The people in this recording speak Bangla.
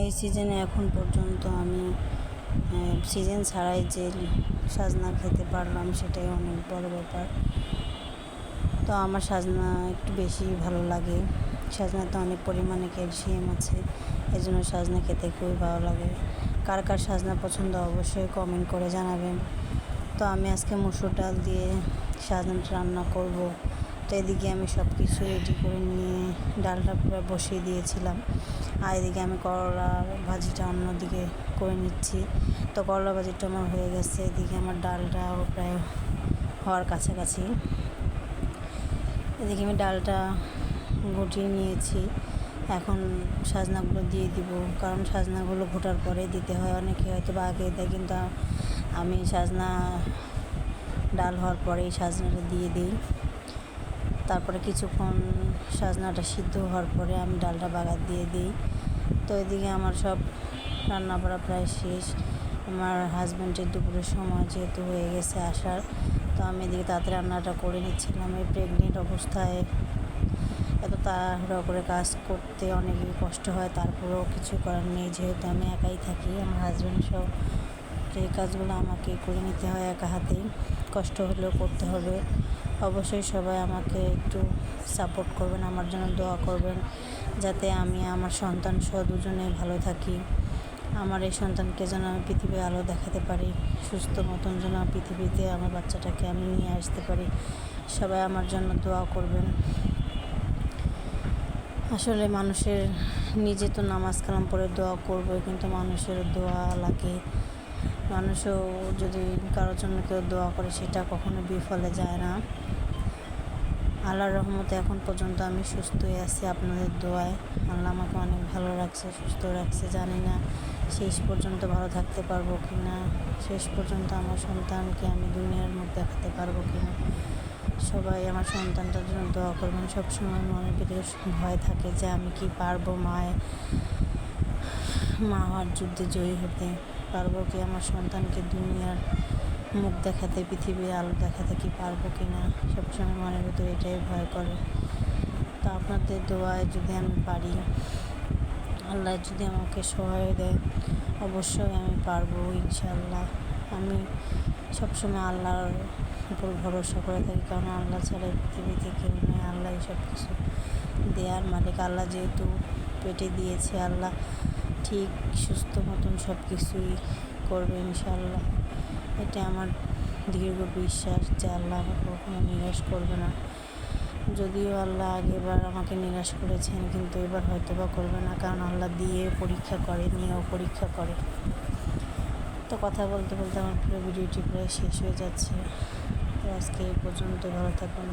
এই সিজনে এখন পর্যন্ত আমি সিজন ছাড়াই যে সাজনা খেতে পারলাম সেটাই অনেক বড় ব্যাপার। তো আমার সাজনা একটু বেশি ভালো লাগে। সাজনাতে অনেক পরিমাণে ক্যালসিয়াম আছে এই জন্য সাজনা খেতে খুবই ভালো লাগে। কার কার সাজনা পছন্দ অবশ্যই কমেন্ট করে জানাবেন। তো আমি আজকে মুসুর ডাল দিয়ে সাজনাটা রান্না করব। তো এদিকে আমি সব কিছু রেডি করে নিয়ে ডালটা পুরো বসিয়ে দিয়েছিলাম। আর এদিকে আমি করলা ভাজিটা অন্যদিকে করে নিচ্ছি। তো করলা ভাজিটা আমার হয়ে গেছে। এদিকে আমার ডালটাও প্রায় হওয়ার কাছাকাছি। এদিকে আমি ডালটা গুটিয়ে নিয়েছি। এখন সাজনাগুলো দিয়ে দিব। কারণ সাজনাগুলো ঘোটার পরে দিতে হয়। অনেকে হয়তো বা আগে দেয়, কিন্তু আমি সাজনা ডাল হওয়ার পরেই সাজনাটা দিয়ে দিই। তারপরে কিছুক্ষণ সাজনাটা সিদ্ধ হওয়ার পরে আমি ডালটা বাগার দিয়ে দিই। তো এদিকে আমার সব রান্না করা প্রায় শেষ। আমার হাজব্যান্ডের দুপুরের সময় যেহেতু হয়ে গেছে আসার, তো আমি এদিকে তাড়াতাড়ি রান্নাটা করে নিচ্ছিলাম। এই প্রেগনেন্ট অবস্থায় এত তাড়াহুড়ো করে কাজ করতে অনেকই কষ্ট হয়, তারপরেও কিছু করার নেই। যেহেতু আমি একাই থাকি, আমার হাজব্যান্ড সব এই কাজগুলো আমাকে করে নিতে হয় একা হাতেই, কষ্ট হলেও করতে হবে। অবশ্যই সবাই আমাকে একটু সাপোর্ট করবেন, আমার জন্য দোয়া করবেন, যাতে আমি আমার সন্তান সহ দুজনে ভালো থাকি। আমার এই সন্তানকে যেন আমি পৃথিবীর আলো দেখাতে পারি, সুস্থ মতন যেন পৃথিবীতে আমার বাচ্চাটাকে আমি নিয়ে আসতে পারি। সবাই আমার জন্য দোয়া করবেন। আসলে মানুষের নিজে তো নামাজ কালাম পড়ে দোয়া করবে কিন্তু মানুষের দোয়া লাগে মানুষও যদি কারোর জন্য কেউ দোয়া করে, সেটা কখনো বিফলে যায় না। আল্লাহর রহমতে এখন পর্যন্ত আমি সুস্থই আছি আপনাদের দোয়ায়। আল্লাহ আমাকে অনেক ভালো রাখছে, সুস্থ রাখছে, জানি না শেষ পর্যন্ত ভালো থাকতে পারব কি না শেষ পর্যন্ত আমার সন্তানকে আমি দুনিয়ার মুখ দেখাতে পারব কি না সবাই আমার সন্তানটার জন্য দোয়া করবেন। সবসময় মনের ভিতরে ভয় থাকে যে আমি কি পারব মায়, মা হওয়ার যুদ্ধে জয়ী হতে। পারব কি আমার সন্তানকে দুনিয়ার মুখ দেখাতে, পৃথিবীর আলো দেখাতে কি পারব কি না? সবসময় মনের ভিতরে এটাই ভয় করে। তো আপনাদের দোয়ায় যদি আমি পারি, আল্লাহ যদি আমাকে সহায় দেয়, অবশ্যই আমি পারব ইনশাল্লাহ আমি সবসময় আল্লাহর উপর ভরসা করে থাকি, কারণ আল্লাহ ছাড়া পৃথিবীতে কেউ নেই। আল্লাহ সব কিছু দেওয়ার মালিক। আল্লাহ যেহেতু পেটে দিয়েছে, আল্লাহ ঠিক, সুস্থ মতন সব কিছুই করবে ইনশাল্লাহ এটা আমার দীর্ঘ বিশ্বাস যে আল্লাহ কখনো নিরাশ করবে না। যদিও আল্লাহ আগেবার আমাকে নিরাশ করেছেন, কিন্তু এবার হয়তো বা করবে না, কারণ আল্লাহ দিয়ে পরীক্ষা করে, নিয়েও পরীক্ষা করে। তো কথা বলতে বলতে আমার পুরো ভিডিওটি প্রায় শেষ হয়ে যাচ্ছে। তো আজকে এই পর্যন্ত, ভালো থাকুন